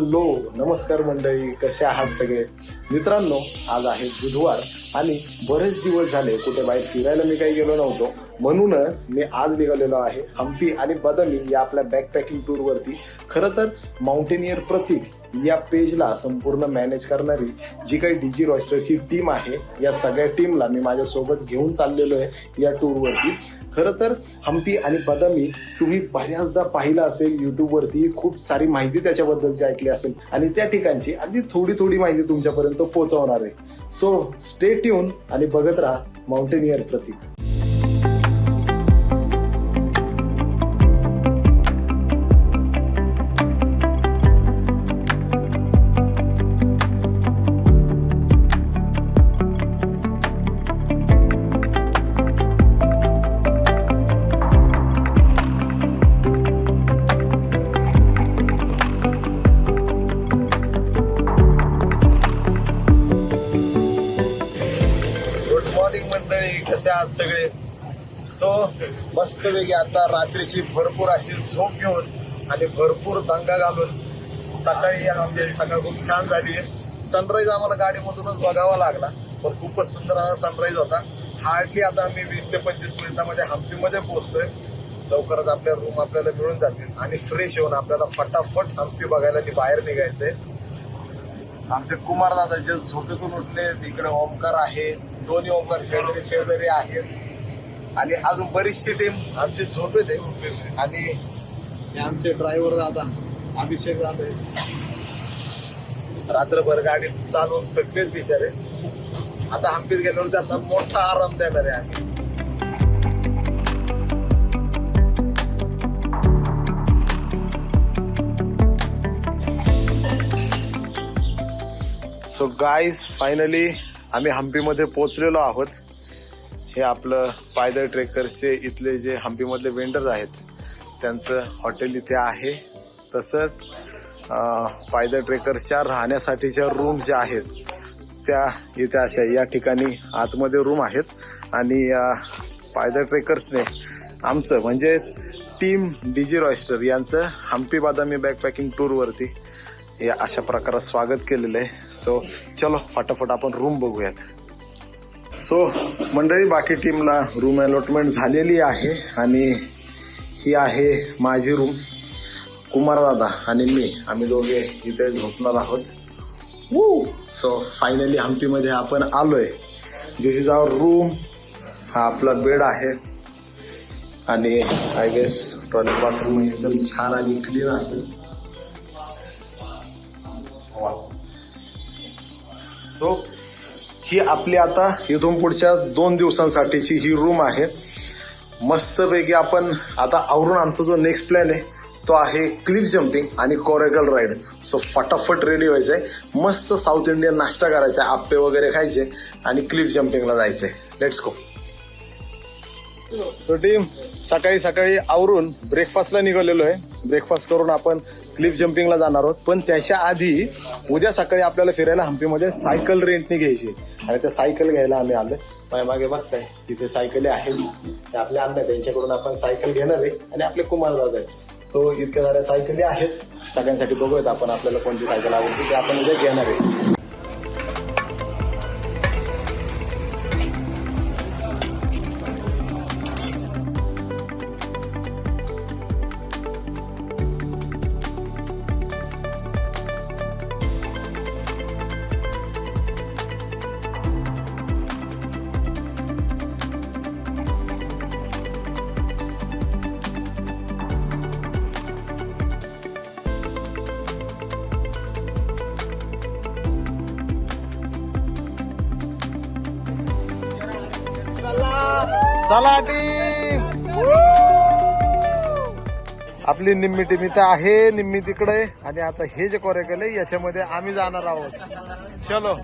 Hello नमस्कार मंडळी कसे आहात सगळे? मित्रांनो आज आहे बुधवार आणि बरेच दिवस झाले कुठे बाहेर फिरायला मी काही गेलो नव्हतो. म्हणूनच मी आज निघालेलो आहे हम्पी आणि बदमी या आपल्या बॅकपॅकिंग टूर वरती. खरं तर माउंटेनियर प्रतीक या पेजला संपूर्ण मॅनेज करणारी जी काही डीजी रॉयस्टरची टीम आहे या सगळ्या टीमला मी माझ्यासोबत घेऊन चाललेलो आहे या टूरवरती खरं तर हम्पी आणि बदामी तुम्ही बऱ्याचदा पाहिलं असेल युट्यूबवरती खूप सारी माहिती त्याच्याबद्दलची ऐकली असेल. आणि त्या ठिकाणची अगदी थोडी थोडी माहिती तुमच्यापर्यंत पोहोचवणार आहे. सो स्टे ट्यून आणि बघत राहा माउंटेनियर प्रतीक. मस्तपैकी आता रात्रीची भरपूर अशी झोप घेऊन आणि भरपूर दंगा घालून सकाळी आमची म्हणजे सकाळ खूप छान झाली आहे. सनराईज आम्हाला गाडीमधूनच बघावा लागला पण खूपच सुंदर हा सनराईज होता. हार्डली आता आम्ही वीस ते पंचवीस मिनिटामध्ये हम्पीमध्ये पोहोचतोय. लवकरच आपल्या रूम आपल्याला मिळून जातील आणि फ्रेश होऊन आपल्याला फटाफट हम्पी बघायला बाहेर निघायचंय. आमचे कुमार दादा जे झोपेतून उठले तिकडे ओमकार आहे. दोन्ही ओमकार शेजारी शेजारी आहेत. आणि अजून बरीचशी टीम आमची झोपेत आहे आणि हे आमचे ड्रायव्हर दादा अभिषेक दादा आहे. रात्रभर गाडी चालवून थकलेच बिचारे. आता हंपीत गेल्यावर त्यांना मोठा आराम देणार आहे आम्ही. सो गाईज फायनली आम्ही हंपीमध्ये पोहोचलेलो आहोत. हे आपलं पायदळ ट्रेकर्सचे इथले जे हंपीमधले वेंडर्स आहेत त्यांचं हॉटेल इथे आहे. तसंच पायदळ ट्रेकर्सच्या राहण्यासाठीच्या रूम ज्या आहेत त्या इथे अशा या ठिकाणी आतमध्ये रूम आहेत. आणि पायदळ ट्रेकर्सने आमचं म्हणजेच टीम डी जी रॉयस्टर यांचं हम्पी बादामी बॅकपॅकिंग टूरवरती या अशा प्रकारात स्वागत केलेलं आहे. सो चलो फटाफट आपण रूम बघूयात. सो मंडळी बाकी टीमला रूम अलॉटमेंट झालेली आहे आणि ही आहे माझी रूम कुमारदादा आणि मी आम्ही दोघे इथे झोपणार आहोत. सो फायनली हम्पीमध्ये आपण आलोय. दिस इज आवर रूम हा आपला बेड आहे. आणि आय गेस टॉयलेट बाथरूम एकदम छान आणि क्लीन असेल. सो ही आपली आता इथून पुढच्या दोन दिवसांसाठीची ही रूम आहे. मस्तपैकी आपण आता आवरून आमचा जो नेक्स्ट प्लॅन आहे तो आहे क्लिफ जम्पिंग आणि कोरेगल राईड सो फटाफट रेडी व्हायचंय. मस्त साऊथ इंडियन नाश्ता करायचा आहे आप्पे वगैरे खायचे आणि क्लिफ जम्पिंगला जायचंय. लेट्स गो टीम सकाळी सकाळी आवरून ब्रेकफास्टला निघालेलो आहे. ब्रेकफास्ट करून आपण क्लिफ जम्पिंगला जाणार आहोत. पण त्याच्या आधी उद्या सकाळी आपल्याला फिरायला हम्पीमध्ये सायकल रेंटने घ्यायची आणि त्या सायकल घ्यायला आम्ही आलो माझ्या मागे बघताय तिथे सायकली आहेत ते आपल्या आणल्या त्यांच्याकडून आपण सायकल घेणार आहे. आणि आपले कुमार दादा आहेत. सो इतक्या साऱ्या सायकली आहेत. सगळ्यांसाठी बघूयात आपण आपल्याला कोणती सायकल आवडते ते आपण उद्या घेणार आहे. चला टीम आपली निम्मी टीम इथं आहे निम्मी तिकडे. आणि आता हे जे कोरे केले याच्यामध्ये आम्ही जाणार आहोत. चलो.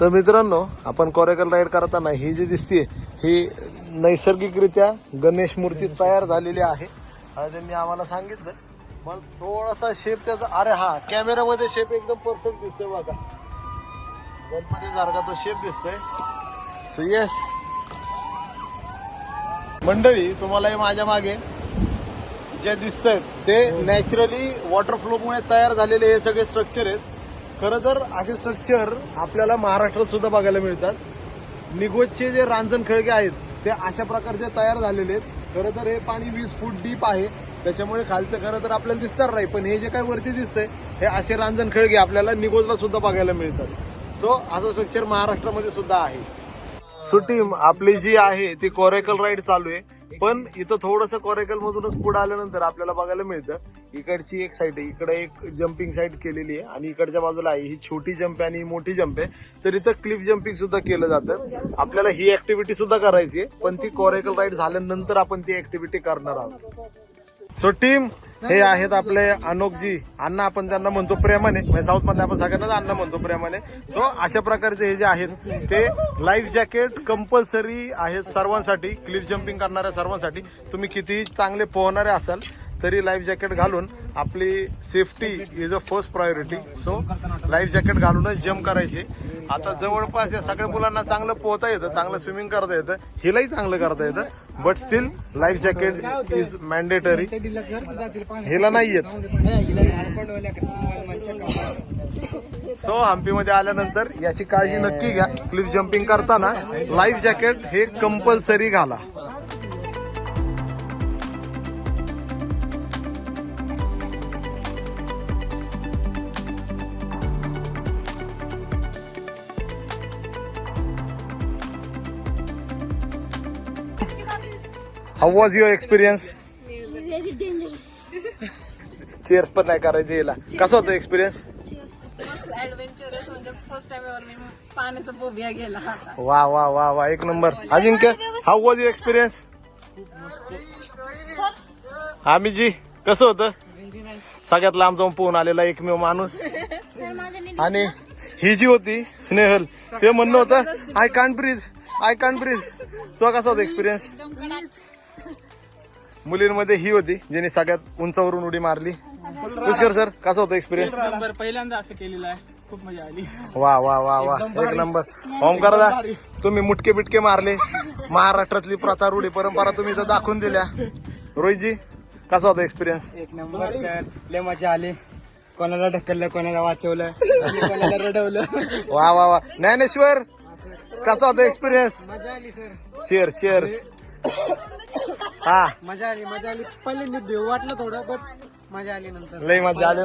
तर मित्रांनो आपण कोरेकल राईड करताना ही जी दिसते ही नैसर्गिकरित्या गणेश मूर्ती तयार झालेली आहे. आणि त्यांनी आम्हाला सांगितलं मला थोडासा शेप त्याचा अरे हा कॅमेरामध्ये शेप एकदम परफेक्ट दिसतोय बघा. गणपती सारखा तो शेप दिसतोय. सो येस मंडळी तुम्हाला हे माझ्या मागे जे दिसतंय ते नॅचरली वॉटर फ्लोमुळे तयार झालेले हे सगळे स्ट्रक्चर आहेत. खरं तर असे स्ट्रक्चर आपल्याला महाराष्ट्रात सुद्धा बघायला मिळतात. निगोजचे जे रांजण खळगे आहेत ते अशा प्रकारचे तयार झालेले आहेत. खरं तर हे पाणी वीस फूट डीप आहे. त्याच्यामुळे खालचं खरं तर आपल्याला दिसणार नाही पण हे जे काय वरती दिसतंय हे असे रांजण खळगे आपल्याला निगोजला सुद्धा बघायला मिळतात. सो असं स्ट्रक्चर महाराष्ट्रामध्ये सुद्धा आहे. सुटी आपली जी आहे ती कोरेकल राईड चालू आहे. पण इथं थोडस कोरेकल मधूनच पुढे आल्यानंतर आपल्याला बघायला मिळतं. इकडची एक साईड आहे इकडे एक जम्पिंग साईड केलेली आहे आणि इकडच्या बाजूला आहे. ही छोटी जंप आहे आणि ही मोठी जंप आहे. तर इथं क्लिफ जम्पिंग सुद्धा केलं जातं. आपल्याला ही ऍक्टिव्हिटी सुद्धा करायची आहे. पण ती कोरेकल राईड झाल्यानंतर आपण ती ऍक्टिव्हिटी करणार आहोत. सो टीम हे आहेत आपले अनोखजी. अण्णा आपण त्यांना म्हणतो प्रेमाने. म्हणजे साऊथमध्ये आपण सगळ्यांनाच अण्णा म्हणतो प्रेमाने. सो अशा प्रकारचे हे जे आहेत ते लाईफ जॅकेट कंपल्सरी आहेत सर्वांसाठी. क्लिफ जम्पिंग करणाऱ्या सर्वांसाठी. तुम्ही किती चांगले पोहणारे असाल तरी लाईफ जॅकेट घालून आपली safety is a first priority so life jacket घालूनच जम्प करायची. आता जवळपास या सगळ्या मुलांना चांगलं पोहता येतं चांगलं स्विमिंग करता येतं. हिलाही चांगलं करता येतं. But still life jacket is mandatory हिला नाही येत. सो हम्पीमध्ये आल्यानंतर याची काळजी नक्की घ्या. क्लिफ जम्पिंग करताना लाईफ जॅकेट हे कंपल्सरी घाला. How was your experience. Cheers पण नाही करायचे याला. कसा होता एक्सपिरियन्स Cheers. ऍडव्हेंचरस म्हणजे फर्स्ट टाइम एव्हर मी पाण्याचा बोबिया गेला होता वा वा वा वा एक number. Ajinkya how was your experience आम्ही जी कसं होतं? सगळ्यात लांब जाऊन पोहून आलेला एकमेव माणूस. आणि ही जी होती स्नेहल ते म्हणणं होतं I can't breathe I can't breathe तुझा कसा होता एक्सपिरियन्स मुलींमध्ये ही होती ज्याने सगळ्यात उंचावरून उडी मारली. पुष्कर सर कसा होता एक्सपिरियन्स नंबर पहिल्यांदा असं केलेलं आहे. खूप मजा आली. वा वा वा वा. एक नंबर ओमकार दा तुम्ही मुटके बिटके मारले. महाराष्ट्रातली प्रथा रूढी परंपरा तुम्ही इथं दाखवून दिल्या. रोहितजी कसा होता एक्सपिरियन्स एक नंबर सर लय मजा आली. कोणाला ढकललं कोणाला वाचवलं आणि कोणाला रडवलं. वा वा वा. ज्ञानेश्वर कसा होता एक्सपिरियन्स मजा आली सर चेअर चेअर्स हा. मजा आली मजा आली. पहिल्यांदा भेव वाटलं थोडं बट मजा आली नंतर. लई मजा आली.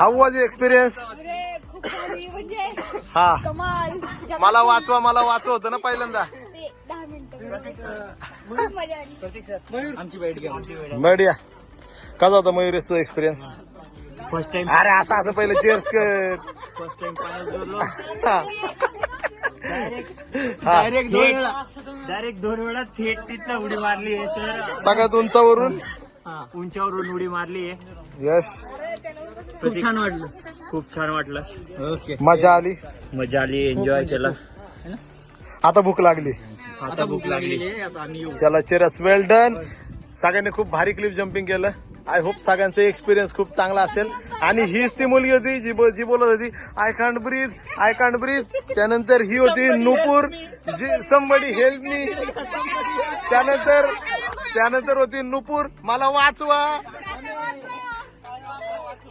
हाऊ वॉज यू एक्सपिरियन्स अरे, खूप भारी म्हणजे हा. कमाल. मला वाचवा मला वाचव होतं ना पहिल्यांदा. ते दहा मिनिटं. खूप मजा आली. आमची वाईट घ्या बढिया. कसा होता मयुरेश तो एक्सपिरियन्स फर्स्ट टाइम अरे असं असं पहिलं चेअर्स कर. फर्स्ट टाइम पाण्यात हा. डायरेक्ट दोन वेळा. डायरेक्ट दोन वेळा थेट तिथनं उडी मारली आहे सर. सगळ्यात उंचावरून? उंचावरून उडी मारली आहे यस खूप छान वाटलं. खूप छान वाटलं. ओके मजा आली. मजा आली एन्जॉय केला. आता भूक लागली. आता भूक लागलेली आहे आता आम्ही येऊ चला चेरस वेल डन सगळ्यांनी खूप भारी क्लिप जम्पिंग केलं. आय होप सगळ्यांचा एक्सपिरियन्स खूप चांगला असेल. आणि हीच ती मुलगी होती जी बो- जी बोलत होती I can't breathe I can't breathe. त्यानंतर ही होती नुपूर जी समबडी हेल्प मी त्यानंतर त्यानंतर होती नुपूर मला वाचवा.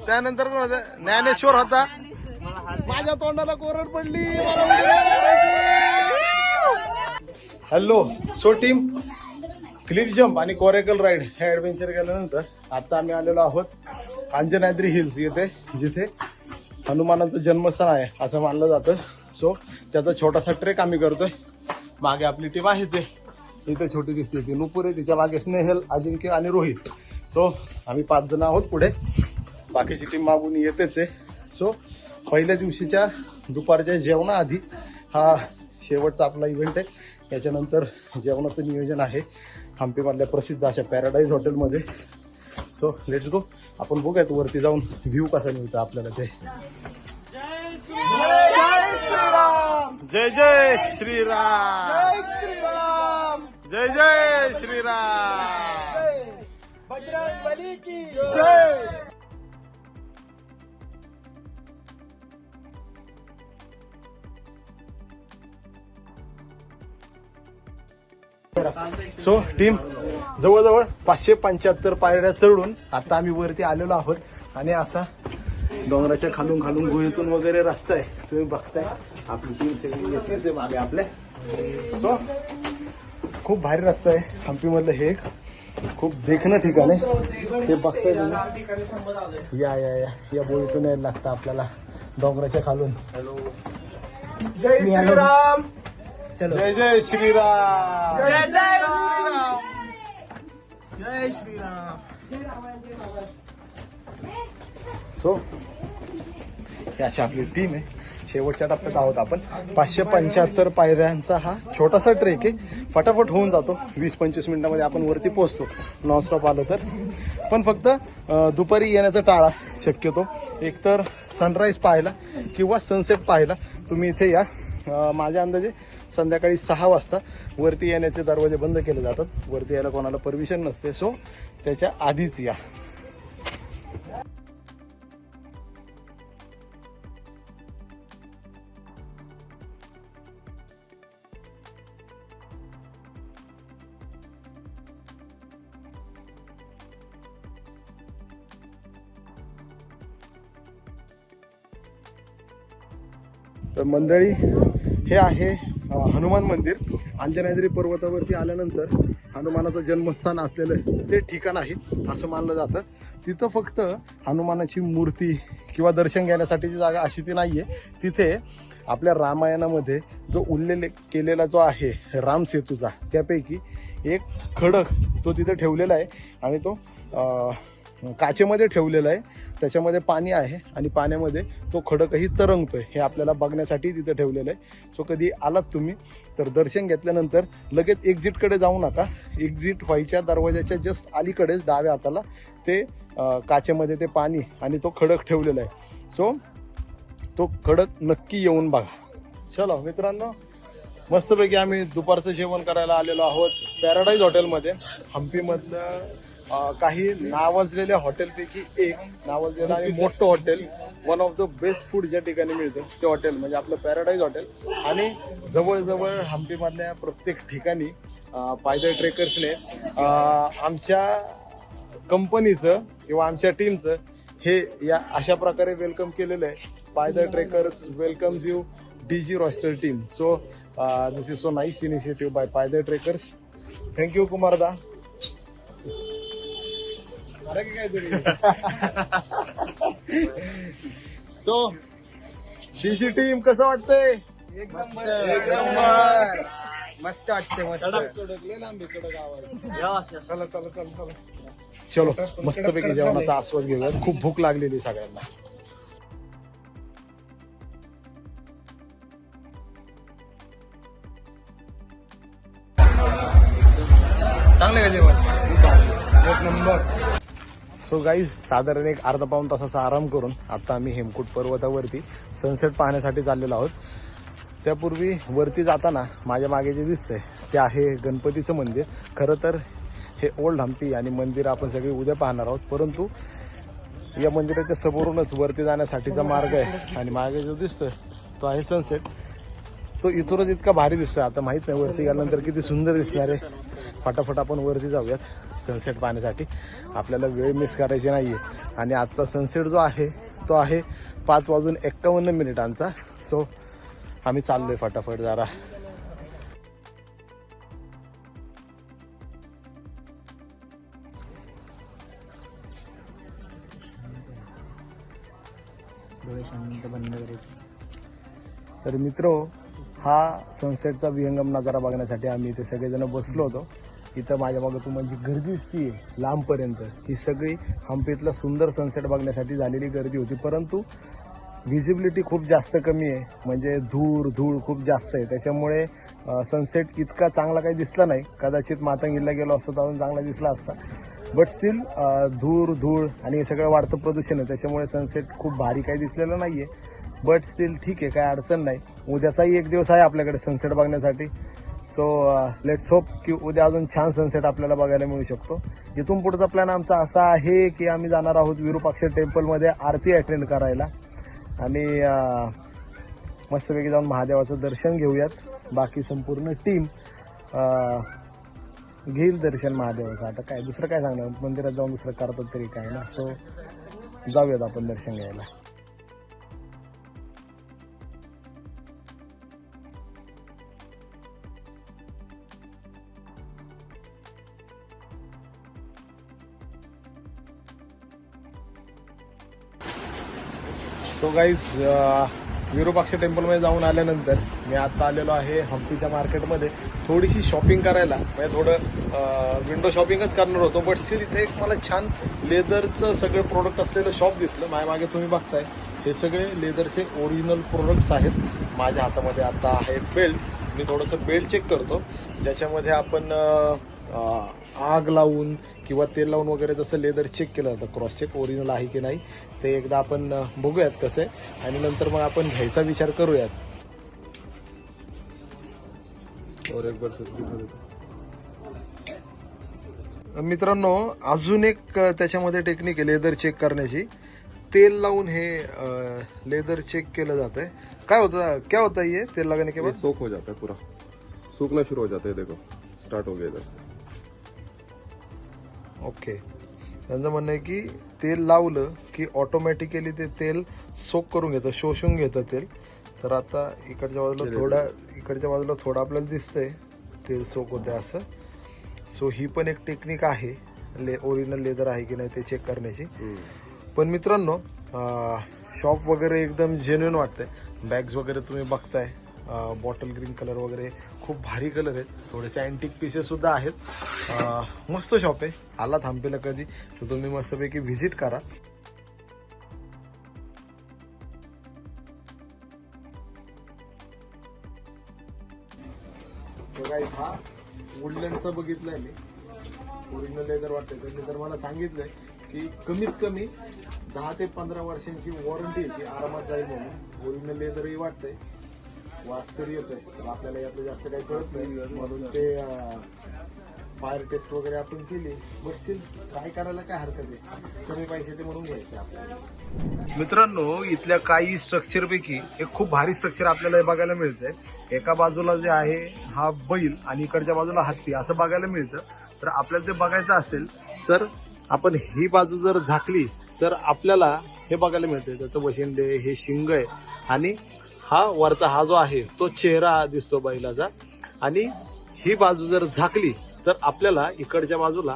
त्यानंतर कोण होतं? ज्ञानेश्वर होता. माझ्या तोंडाला कोरड पडली. Hello so team cliff jump आणि कोरेकल राईड हे ऍडव्हेंचर केल्यानंतर आता आम्ही आलेलो आहोत. अंजनाद्री हिल्स येथे जिथे हनुमानाचं जन्मस्थान आहे असं मानलं जातं. सो त्याचा छोटासा ट्रेक आम्ही करतोय. मागे आपली टीम आहेच आहे. इथे छोटी दिसते ती. नुपुरे आहे तिच्यामागे स्नेहल अजिंक्य आणि रोहित. सो आम्ही पाच जण आहोत पुढे. बाकीची टीम मागून येतेच आहे. सो पहिल्या दिवशीच्या दुपारच्या जेवणाआधी हा शेवटचा आपला इव्हेंट आहे. त्याच्यानंतर जेवणाचं नियोजन आहे. हम्पीमधल्या प्रसिद्ध अशा पॅराडाईज हॉटेलमध्ये सो लेट्स गो आपण बघूयात वरती जाऊन व्ह्यू कसा मिळतो आपल्याला ते. जय जय श्रीराम. जय जय श्रीराम. बजरंग बली की जय. सो टीम जवळजवळ पाचशे पंच्याहत्तर पायऱ्या चढून आता आम्ही वरती आलेलो आहोत. आणि असा डोंगराच्या खालून खालून गुहेतून वगैरे रस्ता आहे. तुम्ही बघताय. आपली टीम सगळी येतेच आहे मागे आपल्या. सो खूप भारी रस्ता आहे. हम्पी मधलं हे एक खूप देखणं ठिकाण आहे. ते बघताय तुम्ही. या या या. या बोळीतून यायला लागतं आपल्याला. डोंगराच्या खालून. जय श्रीराम. जय जय श्रीराम। जय जय श्रीराम। सो ही अशी आपली टीम आहे. शेवटच्या टप्प्यात आहोत आपण. पाचशे पंच्याहत्तर पायऱ्यांचा हा छोटासा ट्रेक आहे. फटाफट होऊन जातो. वीस पंचवीस मिनिटामध्ये आपण वरती पोहोचतो. नॉनस्टॉप आलो तर. पण फक्त दुपारी येण्याचा टाळा शक्यतो. एकतर सनराईज पाहायला किंवा सनसेट पाहायला तुम्ही इथे या. माझ्या अंदाजे संध्याकाळी सहा वाजता वरती येण्याचे दरवाजे बंद केले जातात. वरती यायला कोणाला परमिशन नसते. सो त्याच्या आधीच या. तर मंडळी हे आहे हनुमान मंदिर. अंजनाद्री पर्वतावरती आल्यानंतर हनुमानाचं जन्मस्थान असलेलं ते ठिकाण आहे असं मानलं जातं. तिथं फक्त हनुमानाची मूर्ती किंवा दर्शन घेण्यासाठीची जागा अशी ती नाही आहे तिथे आपल्या रामायणामध्ये जो उल्लेख केलेला जो आहे रामसेतूचा त्यापैकी एक खडक तो तिथे ठेवलेला आहे आणि तो काचेमध्ये ठेवलेलं आहे. त्याच्यामध्ये पाणी आहे आणि पाण्यामध्ये तो खडकही तरंगतो आहे हे आपल्याला बघण्यासाठी तिथे ठेवलेलं आहे. सो कधी आलात तुम्ही तर दर्शन घेतल्यानंतर लगेच एक्झिटकडे जाऊ नका. एक्झिट व्हायच्या दरवाजाच्या जस्ट अलीकडेच डाव्या हाताला ते काचेमध्ये ते पाणी आणि तो खडक ठेवलेला आहे. सो तो खडक नक्की येऊन बघा. चला मित्रांनो मस्तपैकी आम्ही दुपारचं जेवण करायला आलेलो आहोत. पॅराडाईज हॉटेलमध्ये. हम्पीमधलं काही नावाजलेल्या हॉटेलपैकी एक नावाजलेलं आणि मोठं hotel one of the best food ज्या ठिकाणी मिळतं ते हॉटेल म्हणजे आपलं पॅराडाईज हॉटेल आणि जवळजवळ हम्पीमधल्या प्रत्येक ठिकाणी पायदळ ट्रेकर्सने आमच्या कंपनीचं किंवा आमच्या टीमचं हे या अशा प्रकारे वेलकम केलेलं आहे. Paydal the trekkers welcomes you D G roster team so this is so nice initiative by पाय द ट्रेकर्स थँक्यू कुमारदा. अरे सो डीजी टीम कसं वाटतंय मस्त वाटते चला मस्तपैकी जेवणाचा आस्वाद घेऊयात खूप भूक लागलेली सगळ्यांना चांगलं का जेवण एक नंबर सो गाईज साधारण एक अर्धा पाऊन तासाचा आराम करून आता आम्ही हेमकूट पर्वतावरती सनसेट पाहण्यासाठी चाललेलो आहोत. त्यापूर्वी वरती जाताना माझ्या मागे जे दिसतंय ते आहे गणपतीचं मंदिर. खरं तर हे ओल्ड हम्पी आणि मंदिर आपण सगळे उद्या पाहणार आहोत. परंतु या मंदिराच्या समोरूनच वरती जाण्यासाठीचा मार्ग आहे आणि मागे जो दिसतोय तो आहे सनसेट तो इथूनच इतका भारी दिसतोय. आता माहीत नाही वरती गेल्यानंतर किती सुंदर दिसणार आहे. फटाफट आपण वरती जाऊयात सनसेट पाहण्यासाठी. आपल्याला वेळ मिस करायची नाहीये. आणि आजचा सनसेट जो आहे तो आहे पाच वाजून एक्कावन्न मिनिटांचा. सो आम्ही चाललोय फटाफट जरा. तर मित्र हा सनसेटचा विहंगम नजारा बघण्यासाठी आम्ही इथे सगळेजण बसलो होतो. इथं माझ्या मागं तुम्हाला म्हणजे जी गर्दी दिसतीये लांबपर्यंत. ही सगळी हम्पीतला सुंदर सनसेट बघण्यासाठी झालेली गर्दी होती. परंतु व्हिजिबिलिटी खूप जास्त कमी आहे. म्हणजे धूळ धूळ खूप जास्त आहे. त्याच्यामुळे सनसेट इतका चांगला काही दिसला नाही. कदाचित मातंगीला गेलो असतो तर चांगला दिसला असता. बट स्टील धूर धूळ आणि हे सगळं वाढतं प्रदूषण आहे. त्याच्यामुळे सनसेट खूप भारी काही दिसलेलं नाही आहे बट स्टील ठीक आहे काय अडचण नाही. उद्याचाही एक दिवस आहे आपल्याकडे सनसेट बघण्यासाठी. सो लेट्स होप की उद्या अजून छान सनसेट आपल्याला बघायला मिळू शकतो. इथून पुढचा प्लॅन आमचा असा आहे की आम्ही जाणार आहोत विरूपाक्ष टेम्पलमध्ये आरती अटेंड करायला. आणि uh, मस्तपैकी जाऊन महादेवाचं दर्शन घेऊयात. बाकी संपूर्ण टीम uh, घेईल दर्शन महादेवाचं. आता काय दुसरं काय सांगणार? मंदिरात जाऊन दुसरं करतात तरी काय ना? सो जाऊयात आपण दर्शन घ्यायला. सो गाईज uh, विरूपाक्ष टेम्पलमध्ये जाऊन आल्यानंतर मी आता आलेलो आहे हम्पीच्या मार्केटमध्ये. थोडीशी शॉपिंग करायला. म्हणजे थोडं uh, विंडो शॉपिंगच करणार होतो. बट स्टील इथे एक मला छान लेदरचं सगळं प्रोडक्ट असलेलं शॉप दिसलं. माझ्या मागे तुम्ही बघताय. हे सगळे लेदरचे ओरिजिनल प्रोडक्ट्स आहेत. माझ्या हातामध्ये आता आहे बेल्ट मी थोडंसं बेल्ट चेक करतो. ज्याच्यामध्ये आपण uh, आग लावून किंवा तेल लावून वगैरे जसं लेदर चेक केलं जातं क्रॉस चेक ओरिजिनल आहे की नाही ते एकदा आपण बघूयात कसं. आहे आणि नंतर मग आपण घ्यायचा विचार करूयात. और एक बार मित्रांनो अजून एक त्याच्यामध्ये टेक्निक आहे लेदर चेक करण्याची. तेल लावून हे लेदर चेक केलं जातंय. काय होतं क्या होता ये तेल लगाने के बाद? सोख हो जाता है पूरा. सूखना शुरू हो जाता है देखो. स्टार्ट हो गया इधर से. ओके त्यांचं म्हणणं आहे की तेल लावलं की ऑटोमॅटिकली ते तेल सोक करून घेतं शोषून घेतं तेल. तर आता इकडच्या बाजूला थोडा इकडच्या बाजूला थोडं आपल्याला दिसतंय तेल सोक होते असं. सो ही पण एक टेक्निक आहे. ले ओरिजिनल लेदर आहे की नाही ते चेक करण्याची. पण मित्रांनो शॉप वगैरे एकदम जेन्युन वाटतंय. बॅग्स वगैरे तुम्ही बघताय. बॉटल ग्रीन कलर वगैरे खूप भारी कलर आहेत. थोडेसे अँटिक पीसेस सुद्धा आहेत. मस्त शॉप आहे. आला थांबेला कधी. तर तुम्ही मस्तपैकी व्हिजिट करा. बघा हा वुडलँडचा बघितलाय मी. ओरिजिनल लेदर वाटतंय. त्यांनी तर मला सांगितलंय की कमीत कमी दहा ते पंधरा वर्षांची वॉरंटी याची आरामात जाईल म्हणून. ओरिजिनल लेदरही वाटतंय. वास तरी येतोय. पण आपल्याला यातलं जास्त काही कळत नाही. म्हणून ते फायर टेस्ट वगैरे आपण केली. बट काय करायला काय हरकत आहे? कमी पैसे ते म्हणून घ्यायचे आपल्याला. मित्रांनो इथल्या काही स्ट्रक्चर पैकी एक खूप भारी स्ट्रक्चर आपल्याला बघायला मिळतंय. एका बाजूला जे आहे हा बैल आणि इकडच्या बाजूला हत्ती असं बघायला मिळतं. तर आपल्याला ते बघायचं असेल तर आपण ही बाजू जर झाकली तर आपल्याला हे बघायला मिळतंय. त्याचं वशिंडे हे शिंग आहे. आणि हा वरचा हा जो आहे तो चेहरा दिसतो बैलाचा. आणि ही बाजू जर झाकली तर आपल्याला इकडच्या बाजूला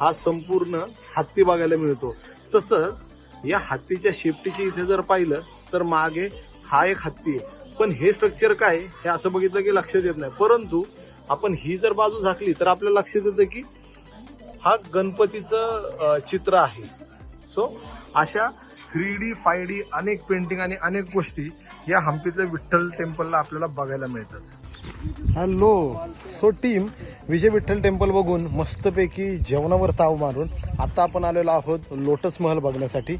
हा संपूर्ण हत्ती बघायला मिळतो. तसंच या हत्तीच्या शेपटीची इथे जर पाहिलं तर मागे हा एक हत्ती आहे. पण हे स्ट्रक्चर काय? हे असं बघितलं की लक्षात येत नाही. परंतु आपण ही जर बाजू झाकली तर आपल्याला लक्षात येतं की हा गणपतीचं चित्र आहे. सो अशा थ्री डी फाय डी अनेक पेंटिंग आणि अनेक गोष्टी या हम्पीतल्या विठ्ठल टेम्पलला आपल्याला बघायला मिळतात. Hello so team Vijay Vitthal Temple बघून मस्तपैकी जेवणावर ताव मारून आता आपण आलेलो आहोत लोटस महल बघण्यासाठी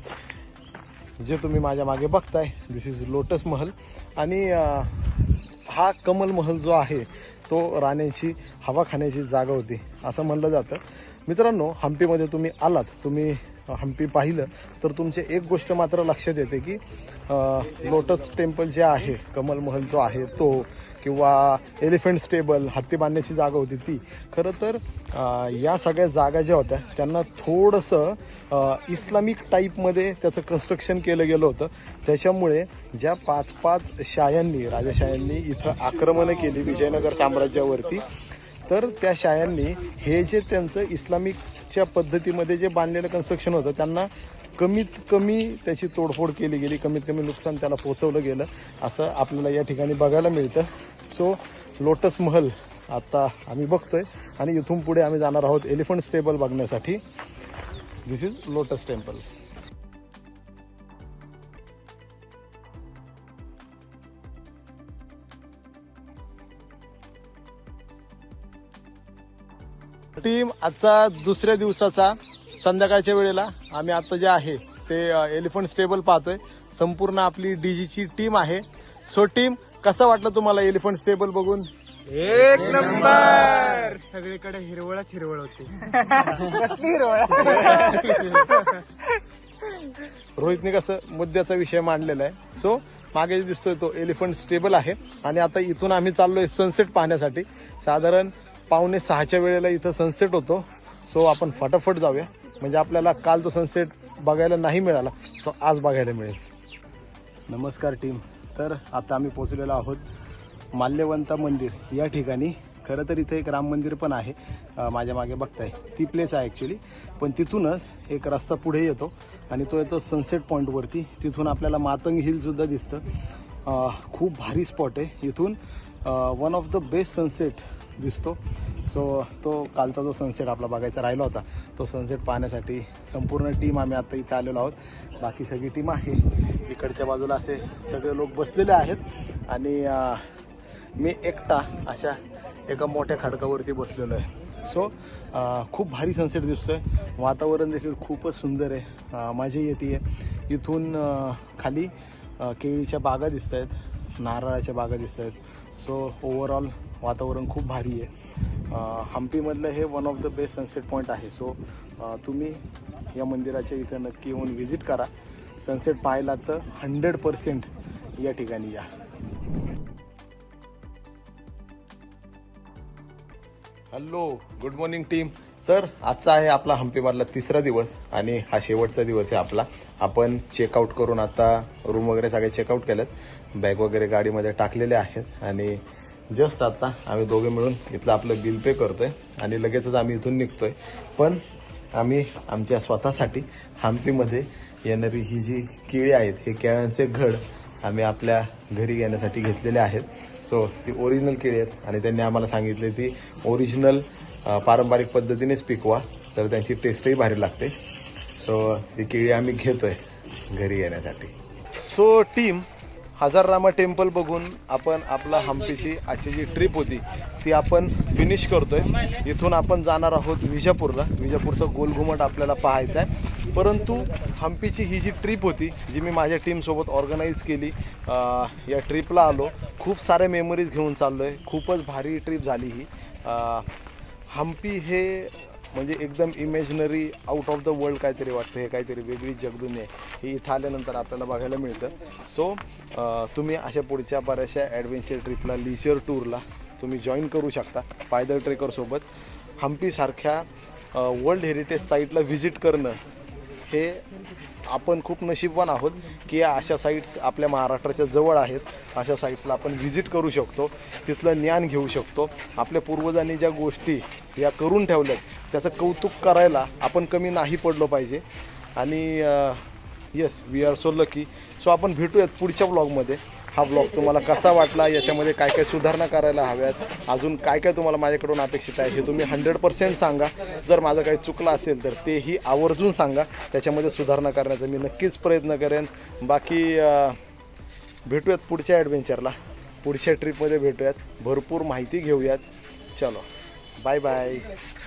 जे तुम्ही माझ्या मागे बघताय. This is lotus Mahal. आणि हा कमल महल जो आहे तो राण्यांची हवा खाण्याची जागा होती असं म्हणलं जातं. मित्रांनो हम्पीमध्ये तुम्ही आलात तुम्ही हम्पी पाहिलं तर तुमचे एक गोष्ट मात्र लक्षात येते की लोटस टेम्पल जे आहे कमल महल जो आहे तो किंवा एलिफंट स्टेबल हत्ती बांधण्याची जागा होती ती खरं तर या सगळ्या जागा ज्या होत्या त्यांना थोडंसं इस्लामिक टाईपमध्ये त्याचं कन्स्ट्रक्शन केलं गेलं होतं. त्याच्यामुळे ज्या पाच पाच शायांनी राजाशायांनी इथं आक्रमणं केली विजयनगर साम्राज्यावरती तर त्या शायांनी हे जे त्यांचं इस्लामिकच्या पद्धतीमध्ये जे बांधलेलं कन्स्ट्रक्शन होतं त्यांना कमीत कमी त्याची तोडफोड केली गेली कमीत कमी नुकसान त्याला पोहोचवलं गेलं असं आपल्याला या ठिकाणी बघायला मिळतं. सो लोटस महल आता आम्ही बघतोय आणि इथून पुढे आम्ही जाणार आहोत एलिफंट स्टेबल बघण्यासाठी. This is Lotus Temple team आजचा दुसऱ्या दिवसाचा संध्याकाळच्या वेळेला आम्ही आता जे आहे ते एलिफंट स्टेबल पाहतोय. संपूर्ण आपली डीजीची टीम आहे. सो टीम कसं वाटलं तुम्हाला एलिफंट स्टेबल बघून? एक नंबर! सगळीकडे हिरवळच हिरवळ होती. रोहितने कसं मुद्द्याचा विषय मांडलेला आहे. सो मागे दिसतोय तो एलिफंट स्टेबल आहे. आणि आता इथून आम्ही चाललोय सनसेट पाहण्यासाठी. साधारण पावणे सहाच्या वेळेला इथं सनसेट होतो. सो आपण फटाफट जाऊया. म्हणजे आपल्याला काल तो सनसेट बघायला नाही मिळाला तो आज बघायला मिळेल. नमस्कार टीम तर आता आम्ही पोचलेलो आहोत माल्यवंता मंदिर या ठिकाणी. खरं तर इथे एक राम मंदिर पण आहे माझ्या मागे बघताय. ती प्लेस आहे ॲक्च्युली पण तिथूनच एक रस्ता पुढे येतो आणि तो येतो सनसेट पॉईंटवरती तिथून आपल्याला मातंग हिलसुद्धा दिसतं. खूप भारी स्पॉट आहे. इथून one of the best sunset दिसतो. सो तो कालचा जो सनसेट आपला बघायचा राहिला होता तो सनसेट पाहण्यासाठी संपूर्ण टीम आम्ही आता इथे आलेलो आहोत. बाकी सगळी टीम आहे. इकडच्या बाजूला असे सगळे लोक बसलेले आहेत. आणि मी एकटा अशा एका मोठ्या खडकावरती बसलेलो आहे. सो खूप भारी सनसेट दिसतो आहे वातावरण देखील खूपच सुंदर आहे. माझी येते. आहे इथून खाली केळीच्या बागा दिसत आहेत नारळाच्या बागा दिसत आहेत सो ओवरऑल वातावरण खूप भारी आहे. हम्पीमधलं हे one of the best sunset point आहे. सो तुम्ही या मंदिराच्या इथं नक्की येऊन व्हिजिट करा. सनसेट पाहायला तर हंड्रेड पर्सेंट या ठिकाणी या. हॅलो गुड मॉर्निंग टीम तर आजचा आहे आपला हम्पीमधला तिसरा दिवस आणि हा शेवटचा दिवस आहे आपला. आपण चेकआउट करून आता रूम वगैरे सगळे चेकआउट केलेत. बॅग वगैरे गाडीमध्ये टाकलेले आहेत. आणि जस्ट आता आम्ही दोघे मिळून इथलं आपलं बिल पे करतोय. आणि लगेचच आम्ही इथून निघतोय. पण आम्ही आमच्या स्वतःसाठी हम्पीमध्ये येणारी ही जी केळी आहेत हे केळ्यांचे घड आम्ही आपल्या घरी येण्यासाठी घेतलेले आहेत. सो ती ओरिजिनल केळी आहेत. आणि त्यांनी आम्हाला सांगितले ती ओरिजिनल पारंपरिक पद्धतीनेच पिकवा तर त्यांची टेस्टही भारी लागते. सो ती केळी आम्ही घेतोय घरी येण्यासाठी. सो टीम हजाररामा टेम्पल बघून आपण आपला हम्पीची आजची जी ट्रिप होती ती आपण फिनिश करतोय. इथून आपण जाणार आहोत विजापूरला. विजापूरचं गोलघुमट आपल्याला पाहायचं आहे. परंतु हम्पीची ही जी ट्रिप होती जी मी माझ्या टीमसोबत ऑर्गनाईज केली या ट्रिपला आलो खूप सारे मेमरीज घेऊन चाललो आहे खूपच भारी ट्रिप झाली ही. हम्पी हे म्हणजे एकदम imaginary out of the world काहीतरी वाटतं हे काहीतरी वेगळी जगदुनी आहे. हे इथं आल्यानंतर आपल्याला बघायला मिळतं. सो तुम्ही अशा पुढच्या बऱ्याचशा ॲडव्हेंचर ट्रिपला लिचर टूरला तुम्ही जॉईन करू शकता पायदळ ट्रेकरसोबत हम्पीसारख्या वर्ल्ड हेरिटेज साईटला व्हिजिट करणं हे आपण खूप नशीबवान आहोत की अशा साईट्स आपल्या महाराष्ट्राच्या जवळ आहेत. अशा साईट्सला आपण व्हिजिट करू शकतो. तिथलं ज्ञान घेऊ शकतो. आपल्या पूर्वजांनी ज्या गोष्टी या करून ठेवल्यात त्याचं कौतुक करायला आपण कमी नाही पडलो पाहिजे. आणि yes we are so lucky so आपण भेटूयात पुढच्या ब्लॉगमध्ये हा ब्लॉग तुम्हाला कसा वाटला? याच्यामध्ये काय काय सुधारणा करायला हव्यात? अजून काय काय तुम्हाला माझ्याकडून अपेक्षित आहे हे तुम्ही हंड्रेड पर्सेंट सांगा. जर माझं काही चुकलं असेल तर तेही आवर्जून सांगा. त्याच्यामध्ये सुधारणा करण्याचा मी नक्कीच प्रयत्न करेन. बाकी भेटूयात पुढच्या ॲडव्हेंचरला पुढच्या ट्रिपमध्ये भेटूयात. भरपूर माहिती घेऊयात. चलो. Bye bye